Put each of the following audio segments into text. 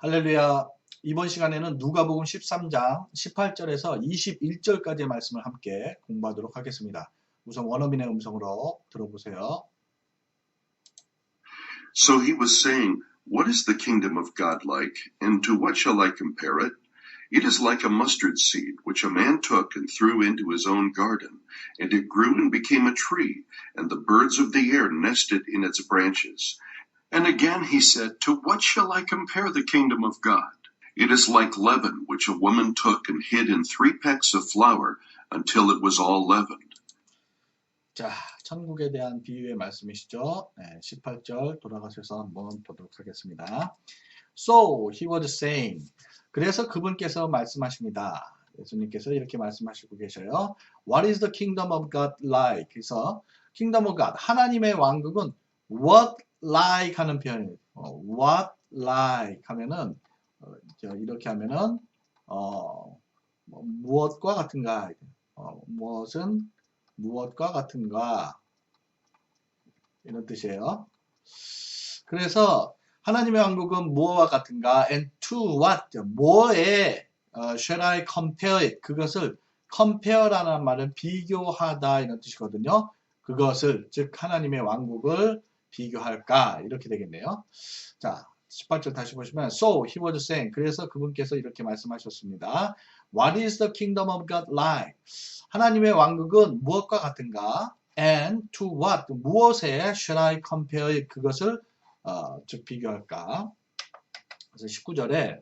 할렐루야. 이번 시간에는 누가복음 13장 18절에서 21절까지의 말씀을 함께 공부하도록 하겠습니다. 우선 원어민의 음성으로 들어보세요. So he was saying, What is the kingdom of God like, and to what shall I compare it? It is like a mustard seed, which a man took and threw into his own garden, and it grew and became a tree, and the birds of the air nested in its branches. And again he said, To what shall I compare the kingdom of God? It is like leaven, which a woman took and hid in three pecks of flour until it was all leavened. 자, 천국에 대한 비유의 말씀이시죠. 네, 18절 돌아가셔서 한번 보도록 하겠습니다. So he was saying. 그래서 그분께서 말씀하십니다. 예수님께서 이렇게 말씀하시고 계셔요. What is the kingdom of God like? 그래서 kingdom of God 하나님의 왕국은 what like 하는 표현이에요. 어, what like 하면은 어, 저 이렇게 하면은 어, 뭐, 무엇과 같은가? 어, 무엇은 무엇과 같은가? 이런 뜻이에요. 그래서 하나님의 왕국은 무엇과 같은가? And to what? 뭐에 어, shall I compare it? 그것을 compare라는 말은 비교하다 이런 뜻이거든요. 그것을 즉 하나님의 왕국을 비교할까 이렇게 되겠네요. 자, 18절 다시 보시면 So he was saying 그래서 그분께서 이렇게 말씀하셨습니다. What is the kingdom of God like? 하나님의 왕국은 무엇과 같은가? And to what? 무엇에 shall I compare? 그것을 어, 즉 비교할까? 그래서 19절에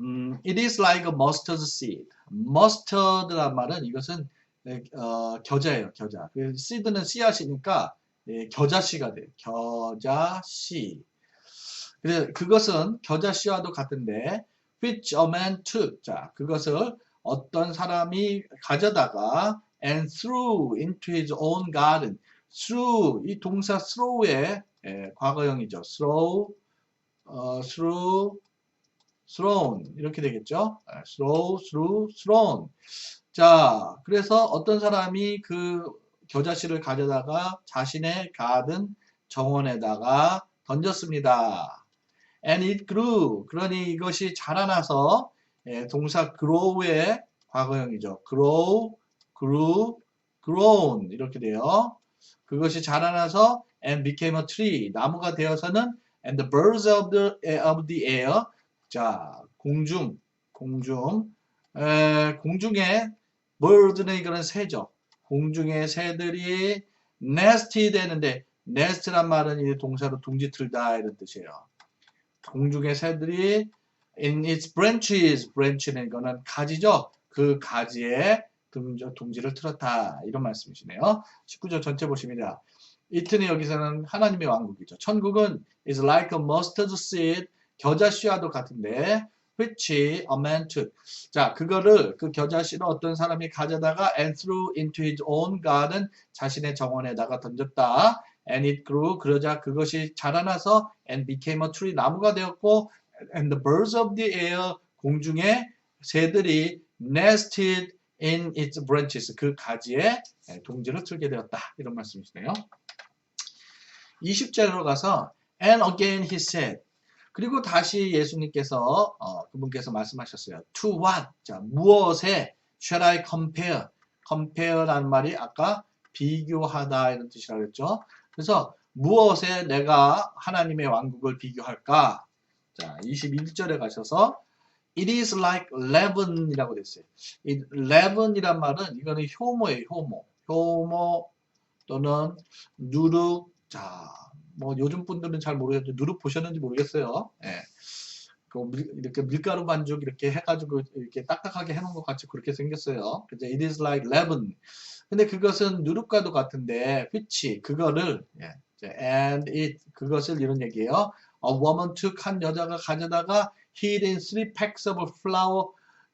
음, It is like a mustard seed. mustard란 말은 이것은 어, 겨자예요, 겨자. 그 seed는 씨앗이니까 예, 겨자씨가 돼요. 겨자씨. 그래서 그것은 겨자씨와도 같은데 which a man took. 자, 그것을 어떤 사람이 가져다가 and threw into his own garden. threw 이 동사 throw의 예, 과거형이죠. throw, 어, threw, thrown 이렇게 되겠죠. 예, throw, threw, thrown. 자, 그래서 어떤 사람이 그 겨자씨를 가져다가 자신의 가든 정원에다가 던졌습니다. And it grew. 그러니 이것이 자라나서 예, 동사 grow의 과거형이죠. grow, grew, grown 이렇게 돼요. 그것이 자라나서 and became a tree. 나무가 되어서는 and the birds of the, of the air. 자, 공중, 공중. 에, 공중에 bird는 이거는 새죠. 공중의 새들이 nest이 되는데 nest란 말은 이 동사로 둥지 틀다 이런 뜻이에요. 공중의 새들이 in its branches, branch는 이거는 가지죠. 그 가지에 둥지를 틀었다 이런 말씀이시네요. 19절 전체 보십니다. 이트는 여기서는 하나님의 왕국이죠. 천국은 is like a mustard seed, 겨자 씨와도 같은데 which a man took. 자, 그거를 그 겨자씨를 어떤 사람이 가져다가 and threw into his own garden 자신의 정원에다가 던졌다. and it grew 그러자 그것이 자라나서 and became a tree 나무가 되었고 and the birds of the air 공중의 새들이 nested in its branches 그 가지에 동지를 틀게 되었다 이런 말씀이시네요. 20절로 가서 and again he said 그리고 다시 예수님께서 어, 그분께서 말씀하셨어요. To what? 자, 무엇에 shall I compare? compare라는 말이 아까 비교하다 이런 뜻이라고 했죠. 그래서 무엇에 내가 하나님의 왕국을 비교할까? 자, 21절에 가셔서 It is like leaven이라고 됐어요. 이 leaven이란 말은 이거는 효모예요, 효모. 효모 또는 누룩. 자, 뭐 요즘 분들은 잘 모르겠는데 누룩 보셨는지 모르겠어요. 예. 그 밀, 이렇게 밀가루 반죽 이렇게 해가지고 이렇게 딱딱하게 해놓은 것 같이 그렇게 생겼어요. 그죠? It is like leaven. 근데 그것은 누룩과도 같은데 which 그거를 예. and it 그것을 이런 얘기예요. A woman took 한 여자가 가져다가 hid in three packs of flour.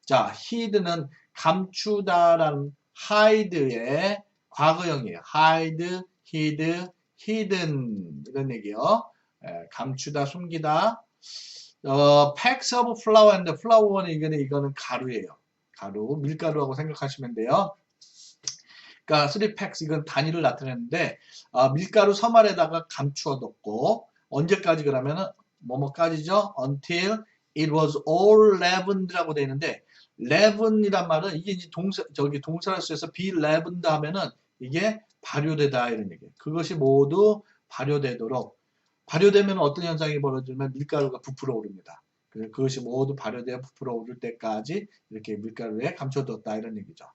자, hid는 감추다라는 hide의 과거형이에요. hide, hid, hidden 이런 얘기요. 예, 감추다, 숨기다. 어, packs of flour and flour는 이거는 이거는 가루예요. 가루, 밀가루라고 생각하시면 돼요. 그러니까 3 packs 이건 단위를 나타내는데 어, 밀가루 섬알에다가 감추어 뒀고 언제까지 그러면은 뭐뭐까지죠? until it was all leavened라고 되어 있는데 leaven이란 말은 이게 이제 동사 저기 동사를 쓰여서 be leavened 하면은 이게 발효되다 이런 얘기예요. 그것이 모두 발효되도록 발효되면 어떤 현상이 벌어지면 밀가루가 부풀어 오릅니다. 그것이 모두 발효되어 부풀어 오를 때까지 이렇게 밀가루에 감춰뒀다 이런 얘기죠.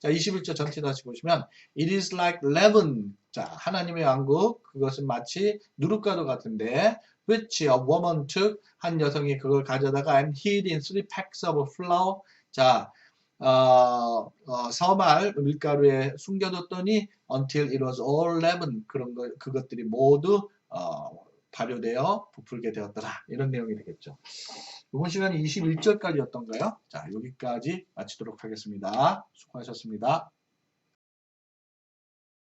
자, 21절 전체 다시 보시면 It is like leaven. 자, 하나님의 왕국 그것은 마치 누룩가루 같은데 which a woman took 한 여성이 그걸 가져다가 and hid in three packs of flour. 자, 어, 어, 서말 밀가루에 숨겨뒀더니 until it was all leaven 그런 거 그것들이 모두 어, 발효되어 부풀게 되었더라 이런 내용이 되겠죠. 이번 시간이 21절까지였던가요? 자, 여기까지 마치도록 하겠습니다. 수고하셨습니다.